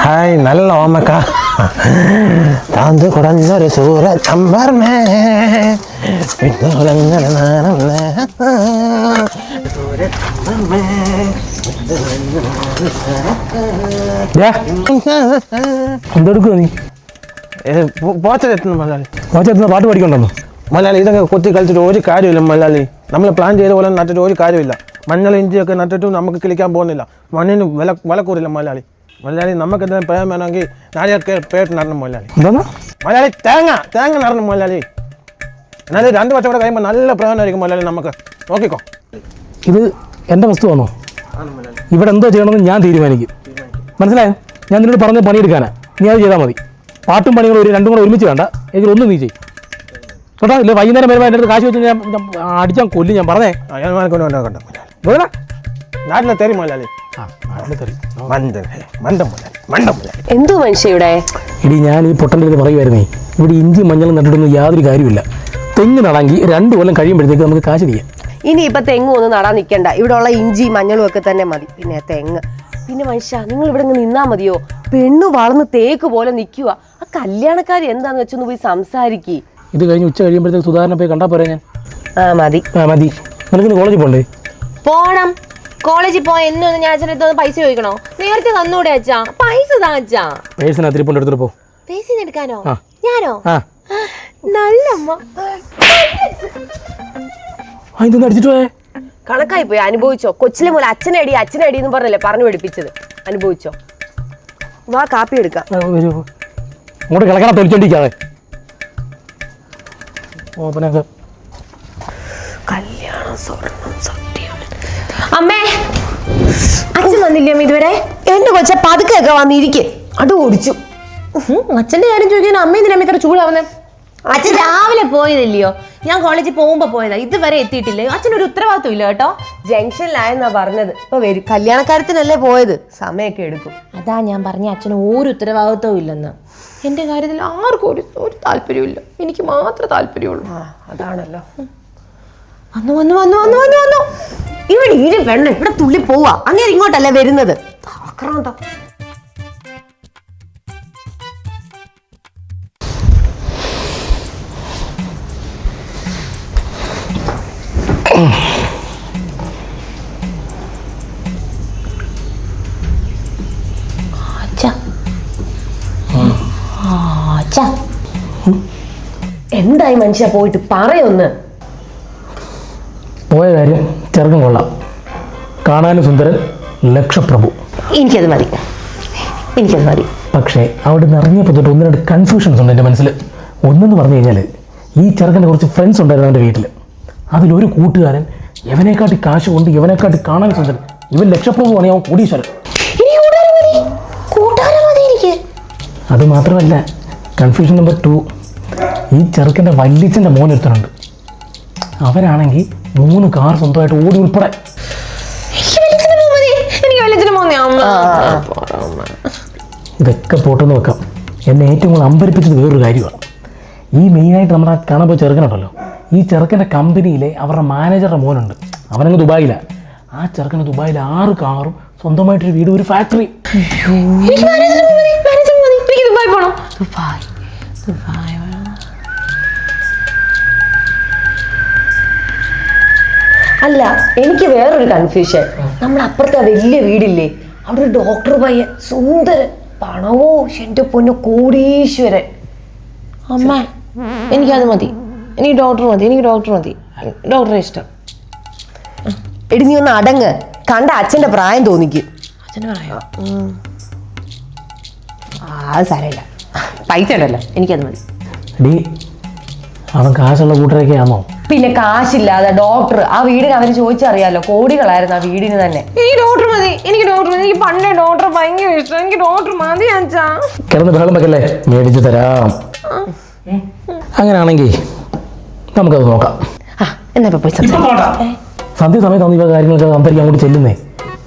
Hi നല്ല ഓമക്ക താന്ത് കുടഞ്ഞൊരു സൂര ചമ്പർമേ പിന്തുടങ്ങണ നാണമേ. എന്തെടുക്കുക നീ ഏ, പോ- പോച്ചലെത്തുന്നു മലയാളി വാച്ചെത്തുന്ന പാട്ട് പഠിക്കണ്ടെന്നോ മലയാളി ഇതൊക്കെ കൊത്തി കളിച്ചിട്ട് ഒരു കാര്യമില്ല മലയാളി നമ്മൾ പ്ലാൻ ചെയ്ത പോലെ നട്ടിട്ട് ഒരു കാര്യമില്ല മഞ്ഞൾ ഇഞ്ചിയൊക്കെ നട്ടിട്ടും നമുക്ക് കിളിക്കാൻ പോകുന്നില്ല മണ്ണിന് വില വില കൂടില്ല മലയാളി മലയാളി നമുക്ക് എന്തെങ്കിലും പറയാൻ വേണമെങ്കിൽ നാളെയൊക്കെ പേട്ട് നടണം മലയാളി. എന്താ മലയാളി തേങ്ങ തേങ്ങ നടണം മലയാളി. എന്നാലും രണ്ട് വർഷം കൂടെ കഴിയുമ്പോൾ നല്ല പ്രയോജനമായിരിക്കും മലയാളി നമുക്ക്. നോക്കിക്കോ. ഇത് എന്റെ വസ്തുവാണോ? ഇവിടെ എന്തോ ചെയ്യണമെന്ന് ഞാൻ തീരുമാനിക്കും. മനസ്സിലായോ? ഞാൻ നിന്നോട് പറഞ്ഞ പണിയെടുക്കാനാ. നീ അത് ചെയ്താൽ മതി. പാട്ടും പണികളും ഒരു രണ്ടും കൂടെ ഒരുമിച്ച് വേണ്ട. എങ്കിൽ ഒന്നും നീ ചെയ്യും. കേട്ടോ? ഇല്ല വൈകുന്നേരം വരുമ്പോൾ എന്റെ അടുത്ത് കാശ് വെച്ച് ഞാൻ അടിച്ചാൽ കൊല്ലി ഞാൻ പറഞ്ഞേ. നാട്ടിലെ തരും മലയാളി. മണ്ടൻ ഹേ, മണ്ടൻ മണ്ടൻ മലയാളി എന്തു ഇടി ഞാൻ ഈ പൊട്ടന്റെ ഇത് പറയുമായിരുന്നേ ഇവിടെ ഇഞ്ചി മഞ്ഞളും നട്ടിട്ടൊന്നും യാതൊരു കാര്യമില്ല തെങ്ങ് നടാങ്കി രണ്ട് കൊല്ലം കഴിയുമ്പോഴത്തേക്ക് നമുക്ക് കാശ് ചെയ്യാം. ഇനി ഇപ്പൊ തെങ്ങ് ഒന്നും നടാൻ നിൽക്കണ്ട ഇവിടെ ഉള്ള ഇഞ്ചി മഞ്ഞളും ഒക്കെ തന്നെ മതി. പിന്നെ തെങ്ങ്. പിന്നെ മനുഷ്യ നിങ്ങൾ ഇവിടെ നിന്ന് നിന്നാ മതിയോ? പെണ്ണ് വളർന്ന് തേക്ക് പോലെ നിൽക്കുക ആ കല്യാണക്കാരി എന്താന്ന് വെച്ചൊന്ന് പോയി സംസാരിക്കി. ഇത് കഴിഞ്ഞ് ഉച്ച കഴിയുമ്പോഴത്തേക്ക് സുധാരണ പോയി കണ്ടാൽ പോരാ ഞാൻ? ആ മതി. ആ മതി. നിനക്ക് കോളേജിൽ പോകണ്ടേ പോണം. കോളേജിൽ പോയ എന്നൊന്ന് ഞാൻ അച്ഛന്റെ അടുത്ത് പൈസ ചോദിക്കണോ? നേരത്തെ തന്നൂടെ അച്ഛാ. പൈസ താ അച്ഛാ. ഇരിപ്പുണ്ട് എടുത്തിട്ട് പോ. പൈസ എടുക്കാനോ? ഞാനോ? ആ. നല്ല അമ്മ ആ ഇതൊന്ന് അടിച്ചിട്ട് പോയേ. കണക്കായി പോയി. അനുഭവിച്ചോ? കൊച്ചിലെ മുല അച്ഛനടി അച്ഛനടി എന്ന് പറഞ്ഞല്ലേ പറഞ്ഞു പഠിപ്പിച്ചത്? അനുഭവിച്ചോ? വാ കാപ്പി എടുക്കാം. ഇങ്ങോട്ട് കിളക്കണ തൊലിച്ചോണ്ടിരിക്കാതെ കല്യാണം സ്വർണം അമ്മേ അച്ഛൻ വന്നില്ലേ അമ്മ ഇതുവരെ? എന്റെ കൊച്ച പതുക്കെയൊക്കെ വന്നിരിക്കെ. അത് ഓടിച്ചു. അച്ഛന്റെ കാര്യം ചോദിക്കാൻ അമ്മ ഇതിനമ്മ അമ്മ ഇത്ര ചൂടാവുന്നേ? അച്ഛൻ രാവിലെ പോയതല്ലയോ? ഞാൻ കോളേജിൽ പോകുമ്പോ പോയതാ. ഇതുവരെ എത്തിയിട്ടില്ല? അച്ഛനൊരു ഉത്തരവാദിത്വം ഇല്ല കേട്ടോ. ജംഗ്ഷനിലായെന്നാ പറഞ്ഞത്. ഇപ്പൊ വരും. കല്യാണക്കാരത്തിനല്ലേ പോയത്? സമയമൊക്കെ എടുക്കും. അതാ ഞാൻ പറഞ്ഞ അച്ഛന് ഒരു ഉത്തരവാദിത്വവും ഇല്ലെന്ന്. എന്റെ കാര്യത്തിൽ ആർക്കും ഒരു ഒരു താല്പര്യമില്ല എനിക്ക് മാത്രമേ താല്പര്യമുള്ളൂ. അതാണല്ലോ. വന്നു വന്നു വന്നു വന്നു വന്നു വന്നു. ഇവിടെ ഇരു വെള്ളം ഇവിടെ തുള്ളി പോവാ. അങ്ങനെ ഇങ്ങോട്ടല്ലേ വരുന്നത്? ആക്രാന്തം എന്തായി മനുഷ്യ പോയിട്ട്? പറയൊന്ന്. പോയ കാര്യം ചെറുക്കം കൊള്ളാം. കാണാനും സുന്ദരൻ ലക്ഷപ്രഭു. എനിക്കത് മതി. എനിക്കത് മതി. പക്ഷേ അവിടെ നിന്ന് ഇറങ്ങിയപ്പോൾ തൊട്ട് ഒന്ന് രണ്ട് കൺഫ്യൂഷൻസ് ഉണ്ട് എന്റെ മനസ്സിൽ ഒന്നെന്ന് പറഞ്ഞു കഴിഞ്ഞാൽ ഈ ചെറുക്കന്റെ കുറച്ച് ഫ്രണ്ട്സ് ഉണ്ടായിരുന്നു എന്റെ വീട്ടിൽ അതിലൊരു കൂട്ടുകാരൻ ഇവനെക്കാട്ടി കാശ് കൊണ്ട് ഇവനെക്കാട്ടി കാണാൻ സുന്ദരൻ. ഇവൻ ലക്ഷപ്രഭുവാണ് അവൻ കോടീശ്വരൻ. അത് മാത്രമല്ല കൺഫ്യൂഷൻ നമ്പർ ടു ഈ ചെറുക്കന്റെ വല്യച്ഛന്റെ മോൻ ഒരുത്തനുണ്ട്. അവരാണെങ്കിൽ മൂന്ന് കാർ സ്വന്തമായിട്ട് ഓടി ഉൾപ്പെടെ. ഇതൊക്കെ പോട്ടെന്ന് വെക്കാം. എന്നെ ഏറ്റവും കൂടുതൽ അമ്പരിപ്പിച്ചത് വേറൊരു കാര്യമാണ്. ഈ മെയിനായിട്ട് നമ്മുടെ ആ കാണാൻ പോയി ചെറുക്കനുണ്ടല്ലോ ഈ ചെറുക്കന്റെ കമ്പനിയിലെ അവരുടെ മാനേജറുടെ മോനുണ്ട്. അവനങ്ങ് ദുബായിലാണ് ആ ചെറുക്കന് ദുബായിൽ ആറ് കാറും സ്വന്തമായിട്ടൊരു വീട് ഒരു ഫാക്ടറി ദുബായ് പോണം. ദുബായ്. ദുബായ്. അല്ല എനിക്ക് വേറൊരു കൺഫ്യൂഷൻ നമ്മുടെ അപ്പുറത്തെ വലിയ വീടില്ലേ? അവിടെ ഒരു ഡോക്ടർ പയ്യൻ സുന്ദരൻ പണവോ എന്റെ പൊന്നു കോടീശ്വരൻ. അമ്മ എനിക്കത് മതി. എനിക്ക് ഡോക്ടർ മതി എനിക്ക് ഡോക്ടർ മതി. ഡോക്ടറെ ഇഷ്ടം. എടി നീ ഒന്ന് അടങ്ങ്. കണ്ട അച്ഛന്റെ പ്രായം തോന്നിക്ക്. അച്ഛന്റെ പ്രായം? ആ. സാരമില്ല. പൈസ ഉണ്ടല്ലോ എനിക്കത് മതി. അവൻ കാശുള്ള കൂട്ടരൊക്കെ ആണോ? പിന്നെ കാശില്ലാതെ ഡോക്ടർ ആ വീടിന് അവർ ചോദിച്ചറിയാലോ? കോടികളായിരുന്നു ആ വീടിന് തന്നെ. എനിക്ക് ഡോക്ടർ മതി എനിക്ക് ഡോക്ടർ മതി. എനിക്ക് പണ്ടേ ഡോക്ടർ ഭയങ്കര ഇഷ്ടം. എനിക്ക് ഡോക്ടർ മതി അച്ഛാ. കിടന്ന് ബഹളം വെക്കല്ലേ മേടിച്ച് തരാം. അങ്ങനെയാണെങ്കിൽ നമുക്കത് നോക്കാം. ആ എന്നാ ഇപ്പൊ പോയി സംസാരിക്കാം. സന്ധ്യ സമയത്താണ് ഇവ കാര്യങ്ങളൊക്കെ സംസാരിക്കാൻ അങ്ങോട്ട് ചെല്ലുന്നേ?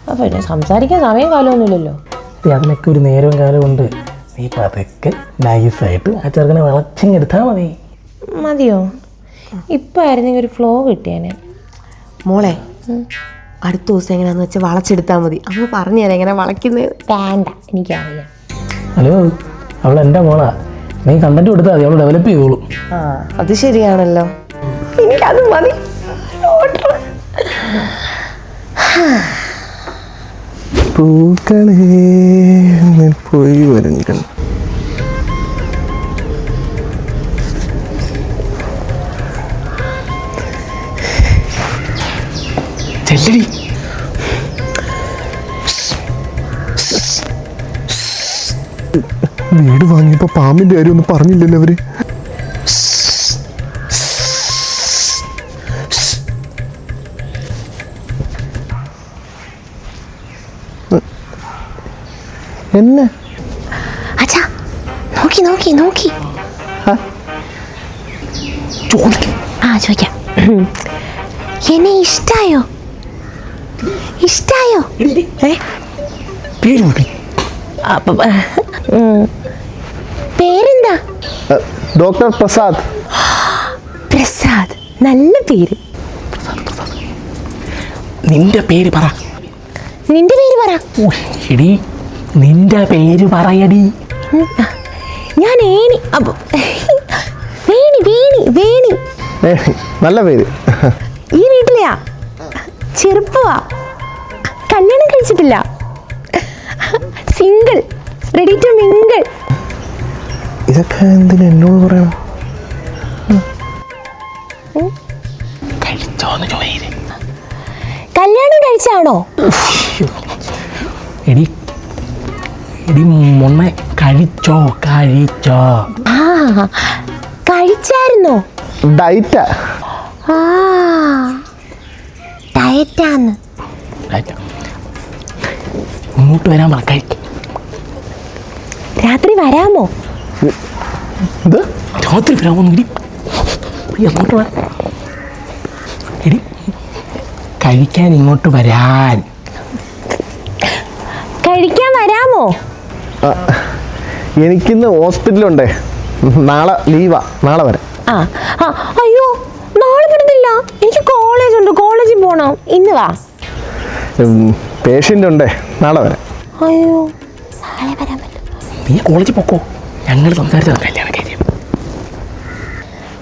അപ്പൊ പിന്നെ സംസാരിക്കാൻ സമയം കാലമൊന്നുമില്ലല്ലോ. ഏയ് അതിനൊക്കെ ഒരു നേരവും കാലവും ഉണ്ട്. നീ പതുക്കെ നൈസായിട്ട് ആ ചെറുക്കനെ വിളച്ചിങ്ങെടുത്താൽ മതി. മതിയോ? ഇപ്പം ആയിരുന്നെങ്കിൽ ഒരു ഫ്ലോ കിട്ടിയേനെ. മോളെ അടുത്ത ദിവസം എങ്ങനെയാന്ന് വെച്ചാൽ വളച്ചെടുത്താൽ മതി. അമ്മ പറഞ്ഞു തരാം എങ്ങനെ വളയ്ക്കുന്നത് വേണ്ട എനിക്കറിയാം. ഹലോ അവൾ എന്റെ മോളാ. നീ കണ്ടന്റ് കൊടുത്താൽ മതി അവൾ ഡെവലപ്പ് ചെയ്തോളൂ. ആ അത് ശരിയാണല്ലോ. എനിക്കത് മതി. പൂക്കളേ പോയി വരുന്നു ചെല്ലടി വീട് വാങ്ങിയപ്പോ പാമ്പിന്റെ കാര്യം ഒന്നും പറഞ്ഞില്ലല്ലോ അവർ. എന്നെ? അച്ഛാ നോക്കി നോക്കി നോക്കി. ആ ചോദിക്കാം. എന്നെ ഇഷ്ടായോ? ഇഷ്ടായോ? പേരെന്താ? ഡോക്ടർ പ്രസാദ്. പ്രസാദ് നല്ല പേര്. നിന്റെ പേര് പറ. നിന്റെ പേര് പറ. എടി നിന്റെ പേര് പറയടി. ഞാൻ ഏണി. അപ്പൊ വേണി വേണി വേണി. നല്ല പേര്. ഈ വീട്ടിലെയാ? ചെറുപ്പമാ കല്യാണം കഴിച്ചിട്ടില്ല. സിംഗിൾ. റെഡി ടു മിങ്കിൾ ഇതൊക്കെ എന്തിനാ എന്നോട് പറയണം? കല്യാണം കഴിച്ചാണോ? എടി എടി മൊണ്ണെ കഴിച്ചോ കഴിച്ചോ. ആ കഴിച്ചായിരുന്നോ? ഡയറ്റാ ആ. ഡയറ്റാന്ന് കഴിച്ചോ. ഇങ്ങോട്ട് വരാൻ പറ കഴിക്കും രാത്രി വരാമോ? ഇത്? രാത്രി വരാമോ ഇടി. അങ്ങോട്ട് വരാം എടി കഴിക്കാൻ ഇങ്ങോട്ട് വരാൻ. കഴിക്കാൻ വരാമോ? എനിക്കിന്ന് ഹോസ്പിറ്റലുണ്ടേ. നാളെ ലീവാ. നാളെ വരാം. ആ ആ അയ്യോ നാളെ വരുന്നില്ല. എനിക്ക് കോളേജ് ഉണ്ട്. കോളേജിൽ പോണം. ഇന്ന് വാ. പേഷ്യന്റ് ഉണ്ടേ. നാളെ വരാം. അയ്യോ നാളെ വരാൻ പറ്റും. നീ കോളേജിൽ പോക്കോ? ഞങ്ങൾ സംസാരിച്ചതാണ് കല്യാണ കാര്യം.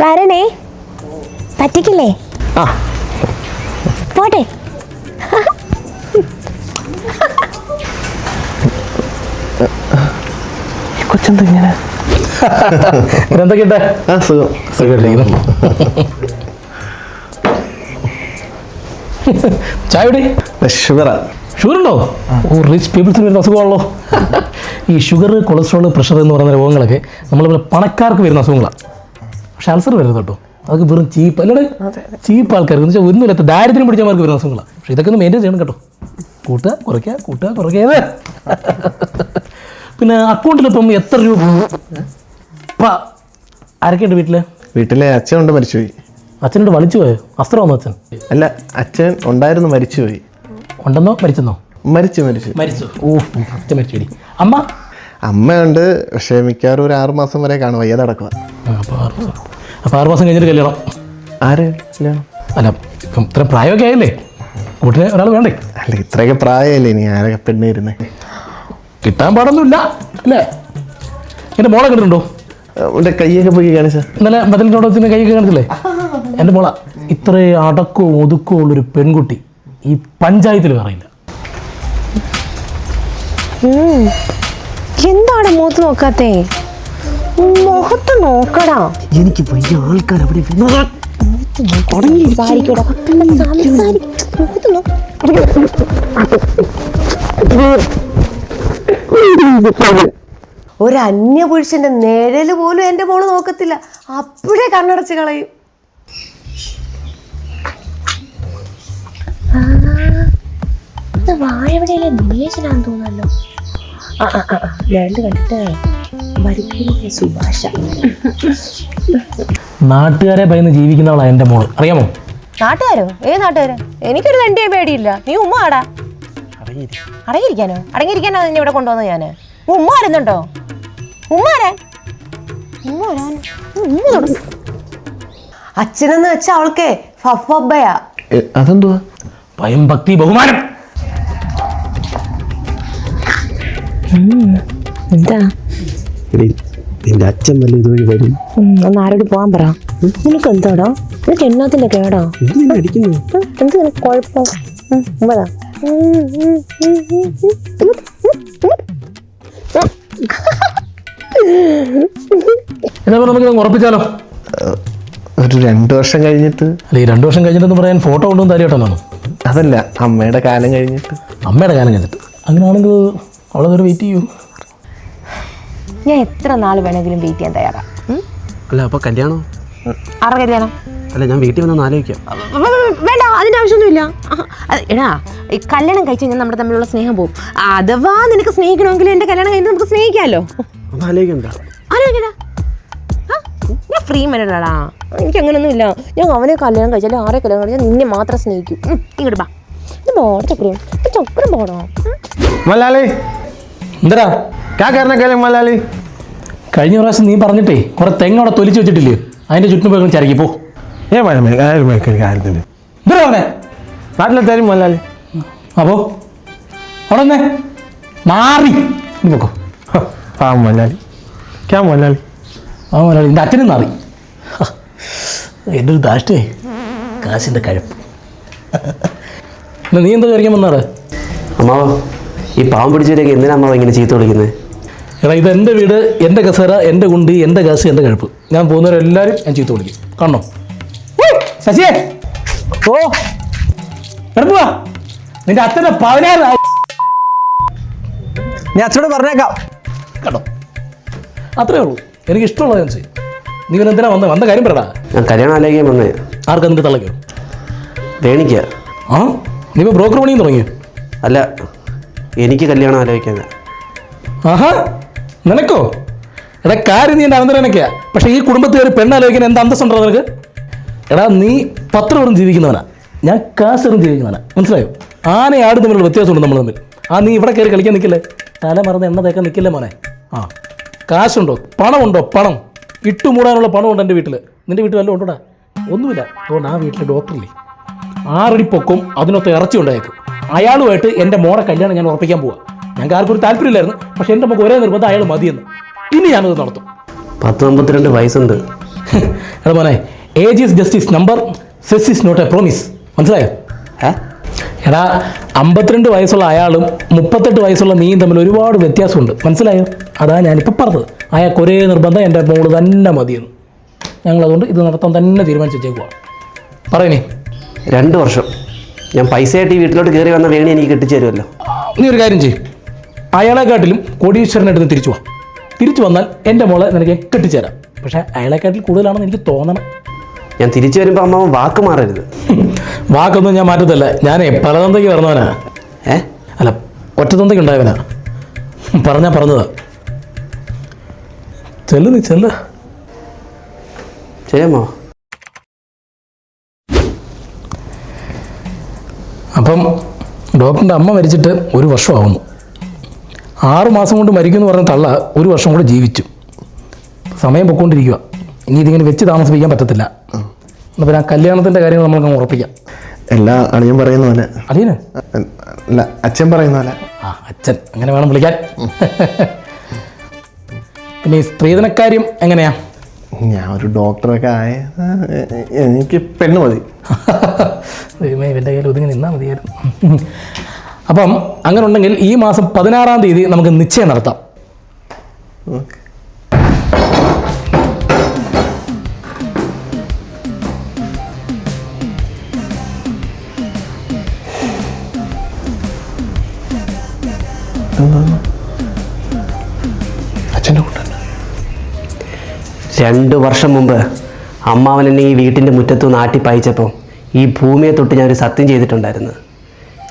വരണേ. പറ്റിക്കില്ലേ? ആ. പോട്ടെ. ഈ കൊച്ചെന്താ ഇങ്ങനെ? ഇതെന്തൊക്കെയുണ്ട്? ആ സുഖം. സുഖമായിട്ടിരിക്കുന്നു ചായ ഷുഗറാ ഷുഗർ ഉണ്ടോ? ഓ റിച്ച് പീപ്പിൾസിന് വരുന്ന അസുഖമാണല്ലോ. ഈ ഷുഗർ കൊളസ്ട്രോൾ പ്രഷർ എന്ന് പറയുന്ന രോഗങ്ങളൊക്കെ നമ്മളിവിടെ പണക്കാർക്ക് വരുന്ന അസുഖങ്ങളാണ് പക്ഷെ അൾസർ വരുന്നത് കേട്ടോ. അതൊക്കെ വെറും ചീപ്പ് അല്ലേ ചീപ്പ് ആൾക്കാർക്ക് എന്ന് വെച്ചാൽ ഒന്നുമില്ലാത്ത ദാരിദ്ര്യം പിടിച്ചവർക്ക് വരുന്ന അസുഖങ്ങളാണ് പക്ഷെ ഇതൊക്കെ ഒന്ന് മെയിന്റെയിൻ ചെയ്യണം കേട്ടോ. കൂട്ടുക കുറയ്ക്കുക കൂട്ടുക കുറയ്ക്കുക പിന്നെ അക്കൗണ്ടിലിപ്പം എത്ര രൂപ ആരൊക്കെയുണ്ട് വീട്ടിൽ വീട്ടിലെ അച്ഛൻ ഉണ്ട് മരിച്ചുപോയി. അച്ഛനോട് വലിച്ചു പോയോ അസ്ത്രമാണോ അച്ഛൻ? അല്ല അച്ഛൻ ഉണ്ടായിരുന്നു മരിച്ചുപോയി. ഉണ്ടെന്നോ? മരിച്ചെന്നോ? മരിച്ചു മരിച്ചു. മരിച്ചു. ഓ മരിച്ചു മരിച്ചു അമ്മ? അമ്മയുണ്ട്. പക്ഷേ മിക്കവാറും ഒരു ആറു മാസം വരെ കാണും വയ്യാതെ നടക്കുക അപ്പോൾ ആറ് മാസം. അപ്പോൾ ആറ് മാസം കഴിഞ്ഞിട്ട് കല്യാണം. ആര്? കല്യാണം? അല്ല ഇപ്പം ഇത്ര പ്രായമൊക്കെ ആയില്ലേ? കൂട്ടിന് ഒരാൾ വേണ്ടേ? അല്ല ഇത്രയൊക്കെ പ്രായമല്ലേ ഇനി ആരൊക്കെ പെണ്ണ് ഇരുന്നേ കിട്ടാൻ പാടൊന്നുമില്ല അല്ലേ? എന്റെ മോളെ കണ്ടിട്ടുണ്ടോ? എന്റെ കൈയൊക്കെ പോയി കാണിച്ച. ഇന്നലെ ബദലിനോട് വെച്ചിട്ട് കൈയൊക്കെ കാണിച്ചില്ലേ? എന്റെ മോള ഇത്രയും അടക്കവും ഒതുക്കവും ഉള്ളൊരു പെൺകുട്ടി ഈ പഞ്ചായത്തിൽ പറയില്ല എന്താണ് മുഖത്ത് നോക്കാത്തേ? മുഖത്ത് നോക്കടാ. എനിക്ക് വലിയ ആൾക്കാർ അവിടെ ഒരു അന്യപുരുഷന്റെ നിഴൽ പോലും എന്റെ മോൾ നോക്കത്തില്ല. അപ്പോഴേ കണ്ണടച്ച് കളയും. ഇത് വാഴവിടയിലെ ദിനേശനാന്ന് തോന്നുന്നല്ലോ. ആ ആ ആ രണ്ട് കണ്ടിട്ട് സുഭാഷ. നാട്ടുകാരെ ഭയന്ന് ജീവിക്കുന്നവളാണ് എന്റെ മോൾ. അറിയാമോ? നാട്ടുകാരോ? ഏ നാട്ടുകാര്? എനിക്കൊരു തന്റെ പേടിയില്ല. നീ ഉമ്മ ആടാ. അടങ്ങിയിരിക്കാനോ? അടങ്ങിയിരിക്കാനോ നിന്നെ ഇവിടെ കൊണ്ടുവന്നത് ഞാൻ ഉമ്മ വരുന്നുണ്ടോ ഉമ്മ വരാൻ ഉമ്മ ആരാൻ ഉമ്മ തുടങ്ങി അച്ഛനെന്ന് വെച്ചാൽ അവൾക്കേ ഫഫബയാ അതെന്തുവാ? ഭയം ഭക്തി ബഹുമാനം. എന്താ? നിന്റെ അച്ഛൻ വല്ല ഇതുവഴി വരും? ഒന്ന് ആരോട് പോകാൻ പറ. നിനക്ക് എന്താടാ നിനക്ക് എന്നാത്തിന്റെ കേടാ അടിക്കുന്നു? എന്ത് നിനക്ക് കുഴപ്പം? ഉമ്മതാ. എന്നാ നമുക്ക് ഉറപ്പിച്ചാലോ? ഒരു രണ്ട് വർഷം കഴിഞ്ഞിട്ട്. അല്ല ഈ രണ്ടു വർഷം കഴിഞ്ഞിട്ടെന്ന് പറയാൻ ഫോട്ടോ കൊണ്ടുവന്ന് തരികട്ടെന്നാണോ അതല്ല അമ്മയുടെ കാലം കഴിഞ്ഞിട്ട്. അമ്മയുടെ കാലം കഴിഞ്ഞിട്ട്. അങ്ങനെയാണെങ്കിൽ അവളെ ഒരു വെയിറ്റ് ചെയ്യൂ. ഞാൻ എത്ര നാൾ വേണമെങ്കിലും വെയിറ്റ് ചെയ്യാൻ തയ്യാറാ? അല്ല അപ്പൊ കല്യാണം? ആരുടെ കല്യാണം? അല്ല ഞാൻ വീട്ടിൽ വന്ന് ആലോചിക്കാം. വേണ്ട അതിന്റെ ആവശ്യമൊന്നുമില്ല എടാ ഈ കല്യാണം കഴിച്ച് കഴിഞ്ഞാൽ നമ്മുടെ തമ്മിലുള്ള സ്നേഹം പോകും അഥവാ നിനക്ക് സ്നേഹിക്കണമെങ്കിൽ എന്റെ കല്യാണം കഴിഞ്ഞ് നമുക്ക് സ്നേഹിക്കാമല്ലോ ഒന്ന് ആലോചിക്കണ്ട. ഞാൻ ഫ്രീ മെനഡാടാ എനിക്ക് അങ്ങനെയൊന്നുമില്ല ഞാൻ അവനെ കല്യാണം കഴിച്ചാലും ആരെ കല്യാണം കഴിച്ചാൽ നിന്നെ മാത്രം സ്നേഹിക്കും. ഇങ്ങോട്ട് ബാ ചക്രം പോടോ മലയാളി എന്തരാ ക്യാ കരണ കാര്യം മലയാളി കഴിഞ്ഞ പ്രാവശ്യം നീ പറഞ്ഞിട്ടേ കുറെ തെങ്ങ അവിടെ തൊലിച്ചു വെച്ചിട്ടില്ലേ? അതിന്റെ ചുറ്റും പോയി ചരക്കി പോ. ഏ കാര്യത്തിന് നാട്ടിലെ തരും മലയാളി അപ്പോ അവിടെ ഒന്നേ മാറി. ഇനി പൊക്കോ. ആ മലയാളി ക്യാ മലയാളി ആ മലയാളി എന്റെ അച്ഛനും മാറി. എന്റെ ഒരു ദാഷ്ടേ കാശിന്റെ കഴപ്പ്. നീ എന്താ കഴിക്കാൻ വന്നാറ് അമ്മാവോ ഈ പാവം പിടിച്ചവരെയൊക്കെ എന്തിനാ അമ്മാവ ഇങ്ങനെ ചീത്ത വിളിക്കുന്നത് എടാ ഇത് എന്റെ വീട് എന്റെ കസേര എന്റെ കുണ്ടി എന്റെ കാശ് എന്റെ കഴുപ്പ്. ഞാൻ പോകുന്നവരെല്ലാവരും ഞാൻ ചീത്ത വിളിക്കും. കാണണോ ശശിയെ! ഓ കിടപ്പുവാ നിന്റെ അച്ഛന്റെ പതിനാറ് ആയി. ഞാൻ അച്ഛനോട് പറഞ്ഞേക്കാം. കേട്ടോ അത്രേ ഉള്ളൂ. എനിക്ക് ഇഷ്ടമുള്ളത് ഞാൻ ചെയ്യും. നീ ഇവൻ എന്തിനാ വന്ന? വന്ന കാര്യം പറയടാ ഞാൻ കല്യാണം ആലോചിക്കാൻ വന്നേ. ആർക്കാ നിന്റെ തള്ളക്കോ വേണിക്ക. ആ? നീ ബ്രോക്കർ പണിയും തുടങ്ങിയോ? അല്ല എനിക്ക് കല്യാണം ആലോചിക്കാൻ ആഹാ നിനക്കോ? എടാ കാര്യം നീ എന്റെ അനന്തരനൊക്കെയാ പക്ഷേ ഈ കുടുംബത്തിൽ ഒരു പെണ്ണാലോചിക്കാൻ എന്ത് അന്തസ്സുണ്ടോ നിനക്ക്? എടാ നീ പത്രം വെറും ജീവിക്കുന്നവനാ. ഞാൻ കാസറും ജീവിക്കുന്നവനാ. മനസ്സിലായോ? ആന ആട് തമ്മിലുള്ള വ്യത്യാസമുണ്ട് നമ്മൾ തമ്മിൽ. ആ നീ ഇവിടെ കയറി കളിക്കാൻ നിൽക്കില്ലേ തല മറന്ന് എണ്ണ തേക്കാൻ നിൽക്കില്ലേ മോനെ? ആ. കാശുണ്ടോ? പണമുണ്ടോ? പണം. ഇട്ടുമൂടാനുള്ള പണമുണ്ട് എന്റെ വീട്ടിൽ നിന്റെ വീട്ടിൽ വല്ലതും ഉണ്ടോടാ? ഒന്നുമില്ല. അതുകൊണ്ട് ആ വീട്ടിലെ ഡോക്ടറില്ലേ? ആറടി പൊക്കും അതിനൊത്ത് ഇറച്ചി ഉണ്ടായേക്കും അയാളുമായിട്ട് എന്റെ മോടെ കല്യാണം ഞാൻ ഉറപ്പിക്കാൻ പോവാ. ഞങ്ങൾക്ക് ആർക്കും ഒരു താല്പര്യമില്ലായിരുന്നു പക്ഷെ എന്റെ മുഖം ഒരേ നിർബന്ധം അയാൾ മതിയെന്ന്. ഇനി ഞാനത് നടത്തും. പത്ത് അമ്പത്തിരണ്ട് വയസ്സുണ്ട്. എടാ മോനെ age is justice number says is not a promise മനസ്സിലായോ? എടാ അമ്പത്തിരണ്ട് വയസ്സുള്ള അയാളും മുപ്പത്തെട്ട് വയസ്സുള്ള നീയും തമ്മിൽ ഒരുപാട് വ്യത്യാസമുണ്ട്. മനസ്സിലായോ? അതാ ഞാനിപ്പോൾ പറഞ്ഞത്. അയാൾക്ക് ഒരേ നിർബന്ധം എന്റെ മോൾ തന്നെ മതിയെന്ന്. ഞങ്ങളതുകൊണ്ട് ഇത് നടത്താൻ തന്നെ തീരുമാനിച്ചു വെച്ചേക്കുവാണ് പറയണേ. രണ്ട് വർഷം. ഞാൻ പൈസയായിട്ട് ഈ വീട്ടിലോട്ട് കയറി വന്ന വേണി എനിക്ക് കെട്ടിച്ചു തരുമല്ലോ. നീ ഒരു കാര്യം ചെയ്യും. അയാളെക്കാട്ടിലും കോടീശ്വരനായിട്ട് തിരിച്ചു പോവാം തിരിച്ചു വന്നാൽ എന്റെ മോളെ നിനക്ക് കെട്ടിച്ചേരാം പക്ഷേ അയാളെക്കാട്ടിൽ കൂടുതലാണെന്ന് എനിക്ക് തോന്നണം. ഞാൻ തിരിച്ചു വരുമ്പോൾ അമ്മ വാക്ക് മാറരുത്. വാക്കൊന്നും ഞാൻ മാറ്റത്തില്ല. ഞാൻ പലതന്തയ്ക്ക് പറഞ്ഞവനാ. ഏ? അല്ല ഒറ്റതന്തയ്ക്ക് ഉണ്ടായവനാ. പറഞ്ഞാ പറഞ്ഞതാ. ചെല്ലു നീ ചെല്ല. ശരി അപ്പം ഡോക്ടറിന്റെ അമ്മ മരിച്ചിട്ട് ഒരു വർഷമാവുന്നു. ആറ് മാസം കൊണ്ട് മരിക്കുമെന്ന് പറഞ്ഞ തള്ള ഒരു വർഷം കൂടെ ജീവിച്ചു. സമയം പൊയ്ക്കൊണ്ടിരിക്കുക. ഇനി ഇതിങ്ങനെ വെച്ച് താമസിപ്പിക്കാൻ പറ്റത്തില്ല. എന്നാൽ പിന്നെ ആ കല്യാണത്തിന്റെ കാര്യങ്ങൾ നമുക്ക് ഉറപ്പിക്കാം. എല്ലാ അളിയൻ പറയുന്ന പോലെ. അളിയന്? അല്ല അച്ഛൻ പറയുന്ന പോലെ. ആ അച്ഛൻ. അങ്ങനെ വേണം വിളിക്കാൻ. പിന്നെ ഈ സ്ത്രീധനക്കാര്യം എങ്ങനെയാ? ഞാൻ ഒരു ഡോക്ടറൊക്കെ ആയ എനിക്ക് പെണ്ണ് മതി. ദൈവമേ ഇവന്റെ കയ്യിൽ ഒതുങ്ങി നിന്നാൽ മതിയായിരുന്നു. അപ്പം അങ്ങനെ ഉണ്ടെങ്കിൽ ഈ മാസം പതിനാറാം തീയതി നമുക്ക് നിശ്ചയം നടത്താം. അച്ഛന്റെ രണ്ട് വർഷം മുമ്പ് അമ്മാവൻ എന്നെ ഈ വീട്ടിന്റെ മുറ്റത്ത് നാട്ടി പായിച്ചപ്പോൾ ഈ ഭൂമിയെ തൊട്ട് ഞാൻ ഒരു സത്യം ചെയ്തിട്ടുണ്ടായിരുന്നു.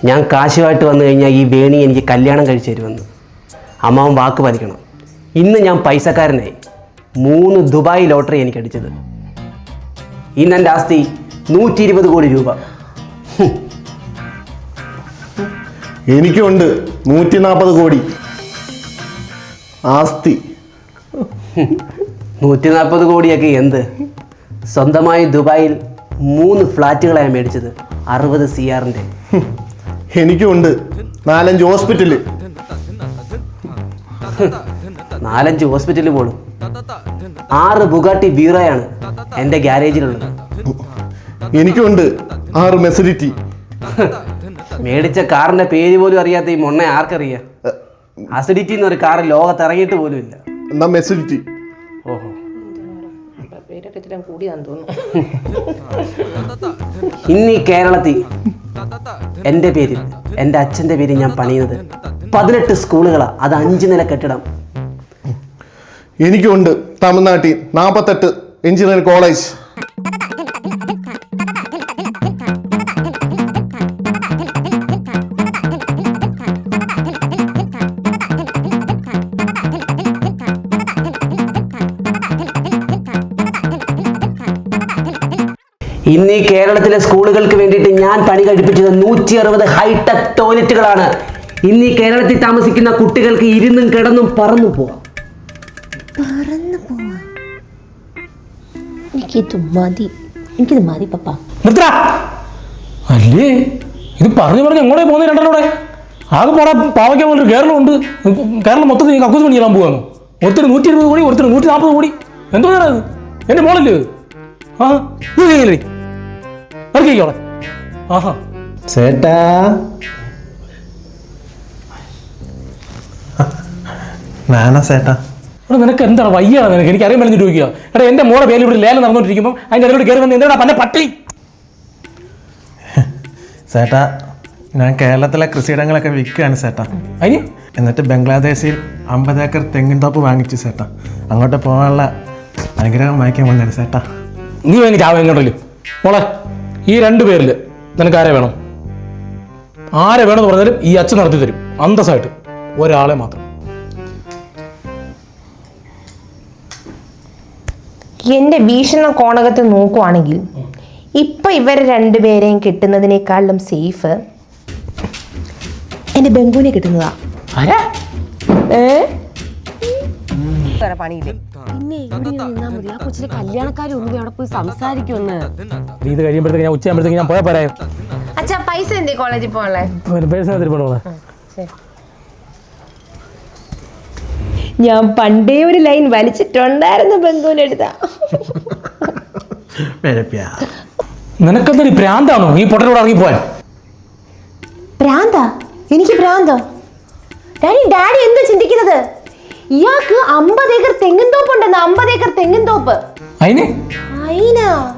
ഞാൻ കാശുമായിട്ട് വന്നു കഴിഞ്ഞാൽ ഈ വേണി എനിക്ക് കല്യാണം കഴിച്ചു തരുമെന്ന് അമ്മാവൻ വാക്ക് പാലിക്കണം ഇന്ന് ഞാൻ പൈസക്കാരനായി മൂന്ന് ദുബായ് ലോട്ടറി എനിക്ക് അടിച്ചത്. ഇന്ന് എന്റെ ആസ്തി നൂറ്റി ഇരുപത് കോടി രൂപ. എനിക്കുണ്ട് നൂറ്റി നാൽപ്പത് കോടി. ആസ്തി. നൂറ്റി നാൽപ്പത് കോടിയൊക്കെ എന്ത്? സ്വന്തമായി ദുബായിൽ മൂന്ന് ഫ്ലാറ്റുകളാണ് മേടിച്ചത്. അറുപത് സി ആറിന്റെ എനിക്കുണ്ട്. നാലഞ്ച് ഹോസ്പിറ്റൽ. നാലഞ്ച് ഹോസ്പിറ്റലിൽ പോലും. ആറ് ബുഗാട്ടി വീറയാണ് എന്റെ ഗ്യാരേജിലുള്ളത്. എനിക്കുണ്ട്. ആറ് മെസിലിറ്റി മേടിച്ച കാറിന്റെ പേര് പോലും അറിയാത്ത ഈ മൊണ്ണ ആർക്കറിയാം? അസിഡിറ്റി എന്നൊരു കാർ ലോകത്ത് ഇറങ്ങിയിട്ട് പോലും ഇല്ല. എന്നാ മെസിലിറ്റി ഓഹോ. പേരൊക്കെ ഇത്തിരി കൂടിയാന്ന് തോന്നുന്നു. ഇന്ന് ഈ കേരളത്തിൽ എന്റെ പേരിൽ എന്റെ അച്ഛന്റെ പേരിൽ ഞാൻ പണിയുന്നത് പതിനെട്ട് സ്കൂളുകളാണ് അത് അഞ്ച് നില കെട്ടിടം. എനിക്കുണ്ട് തമിഴ്നാട്ടിൽ നാൽപ്പത്തെട്ട് എഞ്ചിനീയറിംഗ് കോളേജ്. ഇന്ന് ഈ കേരളത്തിലെ സ്കൂളുകൾക്ക് വേണ്ടിയിട്ട് ഞാൻ പണി കഴിപ്പിച്ചത് നൂറ്റി അറുപത് ഹൈടെക് ടോയ്ലറ്റുകളാണ്. ഇന്ന് ഈ കേരളത്തിൽ താമസിക്കുന്ന കുട്ടികൾക്ക് ഇരുന്നും കിടന്നും പറന്നു പോവാം. എനിക്കിത് മതി. എനിക്കിത് മതി പപ്പ. നിർത്തടാ. അല്ലേ? ഇത് പറഞ്ഞു പറഞ്ഞ് എങ്ങോട്ടേ പോകുന്ന രണ്ടെണ്ണോടെ ആകെ പോടാ പാവയ്ക്കാൻ പോലെ കേരളം ഉണ്ട്. കേരളം മൊത്തത്തിൽ നീ കക്കൂസ് പണി ചെയ്യാൻ പോവാന്ന് ഒരുത്തർ നൂറ്റി ഇരുപത് കോടി ഒരുത്തർ നൂറ്റി നാൽപ്പത് കോടി. എന്തോ ഇത്? എന്റെ മോളല്ലേ ആ ഇത് ഇങ്ങനെ ഇറക്കിക്കോളെ ആഹാ. ചേട്ടാ നാനാ ചേട്ടാ എടാ നിനക്ക് എന്താണ് വയ്യാണ് നിനക്ക്? എനിക്ക് അറിയാൻ പറഞ്ഞു ചോദിക്കുക. എടാ എന്റെ മോളെ പേര് ഇവിടെ ലേലം നടന്നുകൊണ്ടിരിക്കുമ്പോൾ അതിന്റെ ഇടയിലൂടെ കയറി വന്ന് എന്താ പന്നെ പട്ടി? ചേട്ടാ ഞാൻ കേരളത്തിലെ കൃഷിയിടങ്ങളൊക്കെ വിൽക്കുകയാണ് ചേട്ടാ അതിന്? എന്നിട്ട് ബംഗ്ലാദേശിൽ അമ്പത് ഏക്കർ തെങ്ങിൻ തോപ്പ് വാങ്ങിച്ചു ചേട്ടാ അങ്ങോട്ട് പോകാനുള്ള അനുഗ്രഹം വാങ്ങിക്കാൻ വന്നാണ് ചേട്ടാ നീ വേണ്ടി ചാവ എങ്ങോട്ടല്ലോ മോളെ ഈ രണ്ട് പേരിൽ നിനക്ക് ആരെ വേണം? ആരെ വേണമെന്ന് പറഞ്ഞാലും ഈ അച്ഛൻ നടത്തി തരും. അന്തസ്സായിട്ട്. ഒരാളെ മാത്രം. എന്റെ വീക്ഷണ കോണകത്ത് നോക്കുവാണെങ്കിൽ ഇപ്പൊ ഇവരെ രണ്ടുപേരെയും കിട്ടുന്നതിനേക്കാളും സേഫ് എന്റെ ബംഗുവിനെ കിട്ടുന്നതാ. ഏ? വേറെ പണിയില്ലേ? പിന്നെ ഇവിടെ ഇങ്ങനെ നിന്നാ മതി. ആ കൊച്ചിലെ കല്യാണക്കാരി ഒന്നും അവിടെ പോയി സംസാരിക്കുമെന്ന്. നീ ഇത് കഴിയുമ്പോഴത്തേക്ക് ഞാൻ ഉച്ചയാകുമ്പോഴത്തേക്ക് ഞാൻ പോയാൽ പോരായോ അച്ഛാ പൈസ എന്തേ കോളേജിൽ തിരുപ്പണോ ഞാൻ പണ്ടേ ഒരു ലൈൻ വലിച്ചിട്ടുണ്ടായിരുന്നു ബന്ധുവിന്റെ അടുത്താ. നിനക്കെന്തൊരു പ്രാന്താണോ? ഈ പൊട്ടനോട് ഇറങ്ങിപ്പോയാൻ പ്രാന്താ? എനിക്ക് പ്രാന്തോ? ഡാഡി ഡാഡി എന്താ ചിന്തിക്കുന്നത്? ഇയാൾക്ക് അമ്പത് ഏക്കർ തെങ്ങിൻ തോപ്പ് ഉണ്ടെന്ന് അമ്പത് ഏക്കർ തെങ്ങിൻ തോപ്പ്. അതിന് അയിനാ?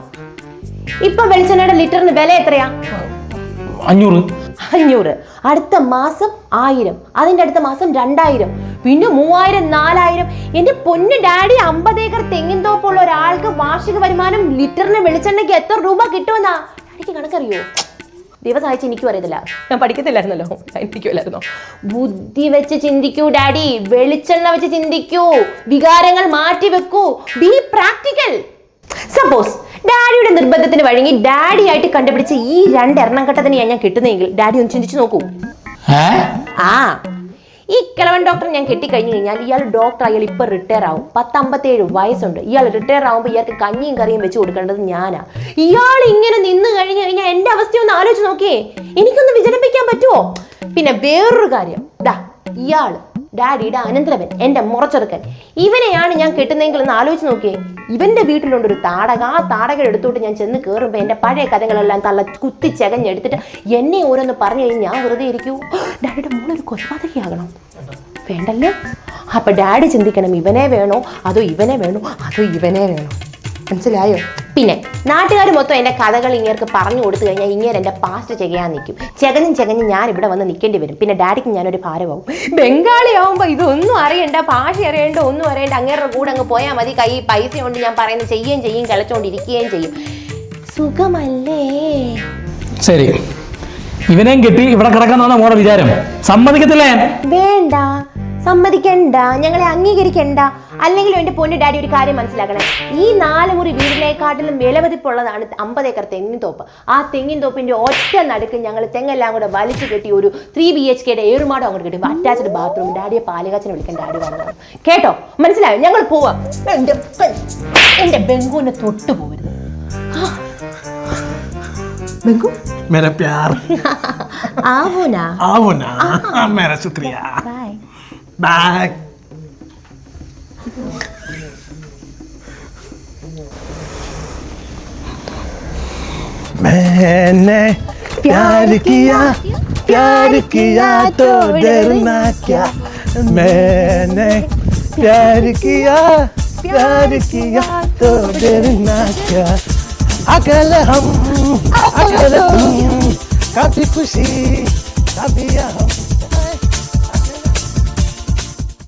ഇപ്പൊ വെളിച്ചെണ്ണയുടെ ലിറ്ററിന് വില എത്രയാ? അഞ്ഞൂറ്. അഞ്ഞൂറ്. അടുത്ത മാസം ആയിരം. അതിന്റെ അടുത്ത മാസം രണ്ടായിരം. പിന്നെ മൂവായിരം നാലായിരം. എന്റെ പൊന്നു ഡാഡി അമ്പത് ഏക്കർ തെങ്ങിൻ തോപ്പുള്ള ഒരാൾക്ക് വാർഷിക വരുമാനം ലിറ്ററിന് വെളിച്ചെണ്ണയ്ക്ക് എത്ര രൂപ കിട്ടുമെന്നാ? ഡാഡിക്ക് കണക്കറിയോ? ദിവസം അയച്ച് എനിക്കും അറിയത്തില്ല. ഞാൻ പഠിക്കത്തില്ലായിരുന്നല്ലോ. എനിക്കുമല്ലായിരുന്നോ ബുദ്ധി വെച്ച് ചിന്തിക്കൂ ഡാഡി. വെളിച്ചെണ്ണ വെച്ച് ചിന്തിക്കൂ. വികാരങ്ങൾ മാറ്റി വെക്കൂ. B practical. സപ്പോസ് ഡാഡിയുടെ നിർബന്ധത്തിന് വഴങ്ങി ഡാഡി ആയിട്ട് കണ്ടുപിടിച്ച ഈ രണ്ട് എണ്ണം ഞാൻ കിട്ടുന്നെങ്കിൽ ഡാഡി ഒന്ന് ചിന്തിച്ചു നോക്കൂ. ആ. ഈ കിളവൻ ഡോക്ടർ ഞാൻ കെട്ടിക്കഴിഞ്ഞു കഴിഞ്ഞാൽ ഇയാൾ ഡോക്ടർ അയാൾ ഇപ്പൊ റിട്ടയർ ആവും. പത്തമ്പത്തേഴ് വയസ്സുണ്ട്. ഇയാൾ റിട്ടയർ ആവുമ്പോൾ ഇയാൾക്ക് കഞ്ഞിയും കറിയും വെച്ച് കൊടുക്കേണ്ടത് ഞാനാ. ഇയാൾ ഇങ്ങനെ നിന്ന് കഴിഞ്ഞു കഴിഞ്ഞാൽ എന്റെ അവസ്ഥ ഒന്ന് ആലോചിച്ച് നോക്കിയേ. എനിക്കൊന്ന് വിചരിപ്പിക്കാൻ പറ്റുമോ പിന്നെ വേറൊരു കാര്യം. ദാ ഇയാൾ ഡാഡിയുടെ അനന്തരവൻ എന്റെ മുറച്ചെറുക്കൻ. ഇവനെയാണ് ഞാൻ കിട്ടുന്നതെങ്കിൽ ഒന്ന് ആലോചിച്ച് നോക്കിയേ. ഇവന്റെ വീട്ടിലുണ്ട് ഒരു താടക ആ താടക എടുത്തോട്ട് ഞാൻ ചെന്ന് കയറുമ്പോൾ എന്റെ പഴയ കഥകളെല്ലാം തള്ള കുത്തി ചകഞ്ഞെടുത്തിട്ട് എന്നെ ഓരോന്ന് പറഞ്ഞു കഴിഞ്ഞാൽ ഞാൻ വെറുതെ ഇരിക്കൂ. ഡാഡിയുടെ മോളൊരു കൊലപാതകയാകണം. വേണ്ടല്ലേ? അപ്പൊ ഡാഡി ചിന്തിക്കണം ഇവനെ വേണോ? അതോ ഇവനെ വേണോ? അതോ ഇവനെ വേണോ? മനസ്സിലായോ? പിന്നെ നാട്ടുകാർ മൊത്തം എന്റെ കഥകൾ ഇങ്ങേർക്ക് പറഞ്ഞു കൊടുത്തു കഴിഞ്ഞാൽ ഇങ്ങേർ എന്റെ പാസ്റ്റ് ചെയ്യാൻ നിൽക്കും ചെകഞ്ഞും ചെകഞ്ഞ് ഞാൻ ഇവിടെ വന്ന് നിൽക്കേണ്ടി വരും. പിന്നെ ഡാഡിക്ക് ഞാനൊരു ഭാരമാവും. ബംഗാളി ആവുമ്പോൾ ഇതൊന്നും അറിയണ്ട ഭാഷ അറിയേണ്ട ഒന്നും അറിയേണ്ട. അങ്ങേരുടെ കൂടെ അങ്ങ് പോയാൽ മതി. കൈ പൈസ കൊണ്ട് ഞാൻ പറയുന്നത് ചെയ്യുകയും ചെയ്യും കളിച്ചുകൊണ്ടിരിക്കുകയും ചെയ്യും. സുഖമല്ലേ? ശരി. ഇവനെയും കിട്ടി ഇവിടെ കിടക്കാന്നാണ് മോടെ വിചാരം. സമ്മതിക്കത്തില്ലേ? വേണ്ട. സമ്മതിക്കണ്ട ഞങ്ങളെ അംഗീകരിക്കണ്ട അല്ലെങ്കിലും എൻ്റെ പൊന്നു ഡാഡി ഒരു കാര്യം മനസ്സിലാക്കണേ ഈ നാല് മുറി വീടിനെക്കാട്ടിലും വിലമതിപ്പുള്ളതാണ് അമ്പത് ഏക്കർ തെങ്ങിൻ തോപ്പ് ആ തെങ്ങിൻ തോപ്പിന്റെ ഒറ്റ നടുക്ക് ഞങ്ങൾ തെങ്ങെല്ലാം കൂടെ വലിച്ചു കെട്ടി ഒരു ത്രീ ബി എച്ച് കെയുടെ ഏറുമാടം അങ്ങോട്ട് കിട്ടും അറ്റാച്ച്ഡ് ബാത്റൂം ഡാഡിയെ പാലുകാച്ചനെ വിളിക്കാൻ ഡാഡി വന്നതാണ് കേട്ടോ മനസ്സിലായോ ഞങ്ങൾ പോവാം എൻ്റെ എൻ്റെ ബംഗുവിനെ തൊട്ട് പോകരുത് ആ, ബംഗു मेरा प्यार ആവോ നാ आओ ना मेरा शुक्रिया ബൈ बाय मैंने प्यार किया प्यार किया तो डरना क्या? मैंने प्यार किया प्यार किया तो डरना क्या? अकल हम अकल हम कभी खुशी कभी हम